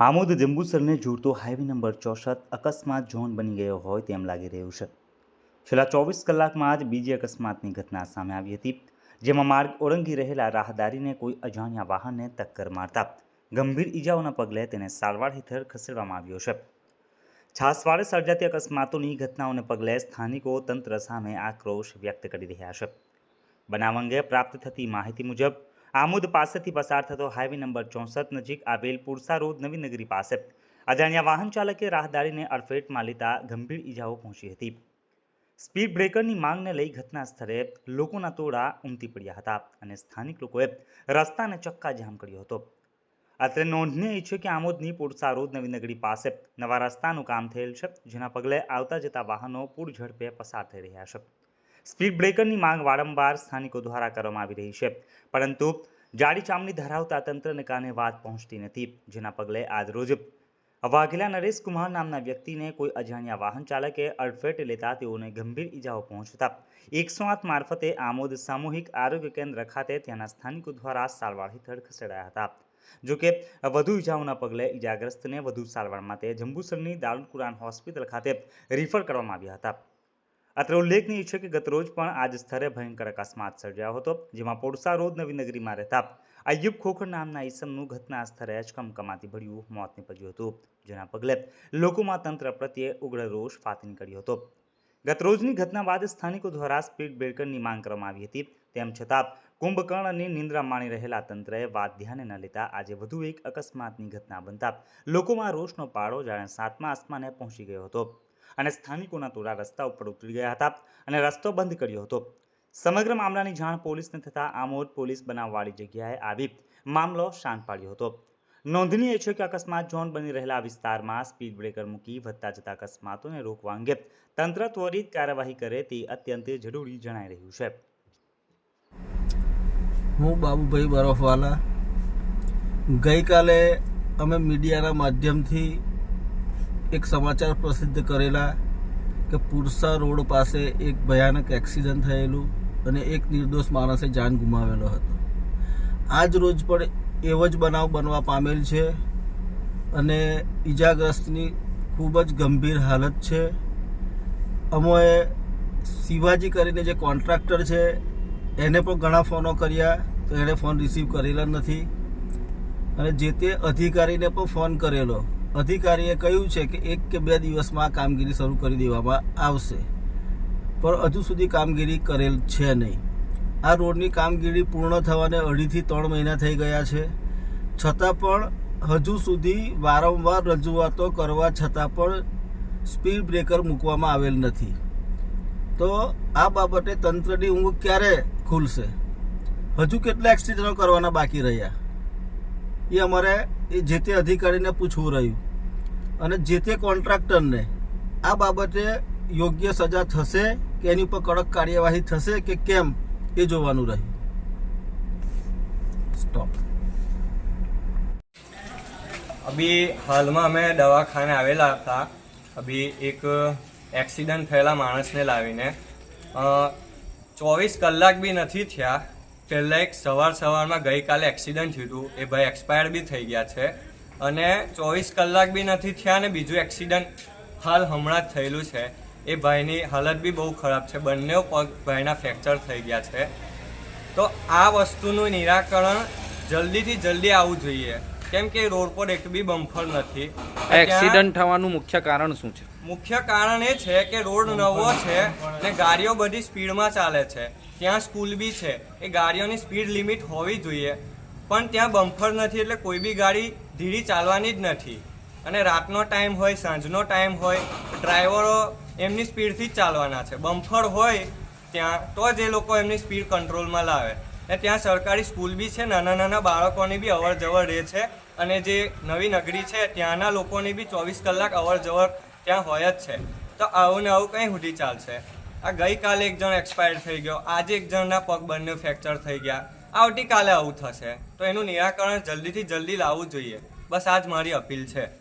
આમોદ જંબુસરને જોડતો highway number ચોસઠ અકસ્માત ઝોન બની ગયો હોય તેમ લાગી રહ્યું છે. છેલ્લા ચોવીસ કલાકમાં જ બીજી અકસ્માતની ઘટના સામે આવી હતી, જેમાં માર્ગ ઓળંગી રહેલા રાહદારીને કોઈ અજાણ્યા વાહનને ટક્કર મારતા ગંભીર ઈજાઓના પગલે તેને સારવાર હેઠળ ખસેડવામાં આવ્યો છે. છાસવાડે સર્જાતી અકસ્માતોની ઘટનાઓને પગલે સ્થાનિકો તંત્ર સામે આક્રોશ વ્યક્ત કરી રહ્યા છે. બનાવ અંગે પ્રાપ્ત થતી માહિતી મુજબ આમોદ પાસેથી પસાર થતો હાઈવે નંબર ચોસઠ નજીક આવેલ પુરસા રોડ નવીનગરી પાસે અજાણ્યા વાહન ચાલકે રાહદારીને અડફેટમાં લેતા ગંભીર ઈજાઓ પહોંચી હતી. સ્પીડ બ્રેકરની માંગને લઈ ઘટના સ્થળે લોકોના ટોળા ઉમટી પડ્યા હતા અને સ્થાનિક લોકોએ રસ્તાને ચક્કા જામ કર્યો હતો. અત્રે નોંધનીય છે કે આમોદની પુરસા રોડ નવીનગરી પાસે નવા રસ્તાનું કામ થયેલ છે, જેના પગલે આવતા જતા વાહનો પૂર ઝડપે પસાર થઈ રહ્યા છે. સ્પીડ બ્રેકરની માંગ વારંવાર સ્થાનિકો દ્વારા કરવામાં આવી રહી છે. પરંતુ જાડી ચામડી ધરાવતા તંત્રને કારણે વાત પહોંચતી નથી, જેના પગલે આજરોજ વાઘેલા નરેશ કુમાર નામના વ્યક્તિને કોઈ અજાણ્યા વાહન ચાલકે અડફેટ લેતા તેઓને ગંભીર ઈજાઓ પહોંચતા એકસો આઠ મારફતે આમોદ સામૂહિક આરોગ્ય કેન્દ્ર ખાતે ત્યાંના સ્થાનિકો દ્વારા સારવાર હેઠળ ખસેડાયા હતા. જોકે, વધુ ઈજાઓના પગલે ઈજાગ્રસ્તને વધુ સારવાર માટે જંબુસરની દારૂલ કુરાન હોસ્પિટલ ખાતે રિફર કરવામાં આવ્યા હતા. અત્રે ઉલ્લેખનીય છે કે ગતરોજ પણ આ જ સ્થળે ભયંકર અકસ્માત સર્જાયો હતો, જેમાં પોડસા રોડ નવીનગરીમાં રહેતા અયુબ ખોખર નામના ઈસમનું ઘટના સ્થળે જ કમકમાતી ભર્યું મોત નીપજ્યું હતું, જેના પગલે લોકોમાં તંત્ર પ્રત્યે ઉગ્ર રોષ ફાટી નીકળ્યો હતો. ગતરોજની ઘટના બાદ સ્થાનિકો દ્વારા સ્પીડ બ્રેકરની માંગ કરવામાં આવી હતી, તેમ છતાં કુંભકર્ણ અને નિંદ્રા માણી રહેલા તંત્રએ વાત ધ્યાને ન લેતા આજે વધુ એક અકસ્માતની ઘટના બનતા લોકોમાં રોષનો પાળો જાણે સાતમા આસમાને પહોંચી ગયો હતો. અને સ્થાનિકોના ટોળા રસ્તા ઉપર ઉતરી ગયા હતા અને રસ્તો બંધ કર્યો હતો. સમગ્ર મામલાની જાણ પોલીસને થતાં આમોદ પોલીસ બનાવવાળી જગ્યાએ આવી મામલો શાંત પાડ્યો હતો. નોંધનીય છે કે અકસ્માત ઝોન બની રહેલા વિસ્તારમાં સ્પીડ બ્રેકર મૂકી વધતા જતા અકસ્માતોને રોકવા અંગે તંત્ર ત્વરિત કાર્યવાહી કરે તે અત્યંત જરૂરી જણાઈ રહ્યું છે. હું બાબુભાઈ બરફવાલા. ગઈકાલે અમે મીડિયાના માધ્યમથી એક સમાચાર પ્રસિદ્ધ કરેલા કે પુરસા રોડ પાસે એક ભયાનક એક્સિડન્ટ થયેલું અને એક નિર્દોષ માણસે જાન ગુમાવેલો હતો. આજ રોજ પણ એવો જ બનાવ બનવા પામેલ છે અને ઈજાગ્રસ્તની ખૂબ જ ગંભીર હાલત છે. અમોએ શિવાજી કરીને જે કોન્ટ્રાક્ટર છે, એને પણ ઘણા ફોનો કર્યા, તો એણે ફોન રિસીવ કરેલા નથી. અને જે તે અધિકારીને પણ ફોન કરેલો અધિકારીએ કહ્યું છે કે એક કે બે દિવસમાં કામગીરી શરૂ કરી દેવામાં આવશે. પણ હજુ સુધી કામગીરી કરેલ છે નહીં. આ રોડની કામગીરી પૂર્ણ થવાને અઢીથી ત્રણ મહિના થઈ ગયા છે. છતાં પણ હજુ સુધી વારંવાર રજૂઆતો કરવા છતાં પણ સ્પીડ બ્રેકર મૂકવામાં આવેલ નથી. તો આ બાબતે તંત્રની ઊંઘ ક્યારે ખુલશે? હજુ કેટલા એક્સિડન્ટો કરવાના બાકી રહ્યા? એ અમારે એ જે તે અધિકારીને પૂછવું રહ્યું. અને જે તે કોન્ટ્રાક્ટરને આ બાબતે યોગ્ય સજા થશે કે એની ઉપર કડક કાર્યવાહી થશે કે કેમ એ જોવાનું રહ્યું. સ્ટોપ અભી હાલમાં અમે દવાખાને આવેલા હતા. અભી એક એક્સિડન્ટ થયેલા માણસને લાવીને. ચોવીસ કલાક બી નથી થયા. પહેલાં એક સવાર સવારમાં ગઈકાલે એક્સિડન્ટ થયું હતું. એ ભાઈ એક્સપાયર બી થઈ ગયા છે. અને ચોવીસ કલાક બી નથી થયા અને બીજું એક્સિડન્ટ હાલ હમણાં જ થયેલું છે. એ ભાઈની હાલત બી બહુ ખરાબ છે. બંને પગ ભાઈના ફ્રેક્ચર થઈ ગયા છે. તો આ વસ્તુનું નિરાકરણ જલ્દીથી જલ્દી આવવું જોઈએ. કેમ કે રોડ પર એક બી બમ્ફર નથી. એક્સિડન્ટ થવાનું મુખ્ય કારણ શું છે? મુખ્ય કારણ એ છે કે રોડ નવો છે ને ગાડીઓ બધી સ્પીડમાં ચાલે છે. ત્યાં સ્કૂલ બી છે. એ ગાડીઓની સ્પીડ લિમિટ હોવી જોઈએ. પણ ત્યાં બમ્ફર નથી એટલે કોઈ બી ગાડી ધીરી ચાલવાની જ નથી. અને રાતનો ટાઈમ હોય, સાંજનો ટાઈમ હોય, ડ્રાઈવરો એમની સ્પીડથી જ ચાલવાના છે. બમ્ફર હોય ત્યાં, તો જ એ લોકો એમની સ્પીડ કંટ્રોલમાં લાવે. ને ત્યાં સરકારી સ્કૂલ બી છે. નાના નાના બાળકોની બી અવર જવર રહે છે. અને જે નવી નગરી છે, ત્યાંના લોકોની બી ચોવીસ કલાક અવર જવર ત્યાં હોય જ છે. તો આવું ને આવું કંઈ સુધી ચાલશે? આ ગઈકાલે એક જણ એક્સપાયર થઈ ગયો. આજે એક જણના પગ બંને ફ્રેક્ચર થઈ ગયા. આવતીકાલે આવું થશે. તો એનું નિરાકરણ જલ્દીથી જલ્દી લાવવું જોઈએ. બસ આ જ મારી અપીલ છે.